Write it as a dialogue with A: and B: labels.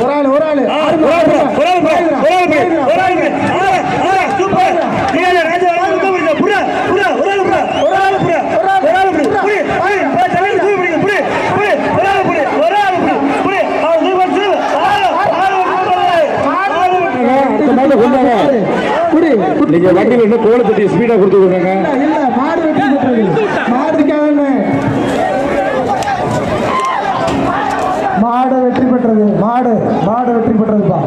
A: ஒரு ஆள் ஒரு ஆள். அடுத்த மேல கொண்டாங்க. குடி நீங்க வண்டி
B: வேணும் கோலப்பட்டி ஸ்பீடா கொடுத்து விடுங்க
A: இல்ல மாடு வெட்டி மாடுக்காக மாடு வெற்றி பெற்றது மாடு மாடு வெற்றி பெற்றதுப்பா.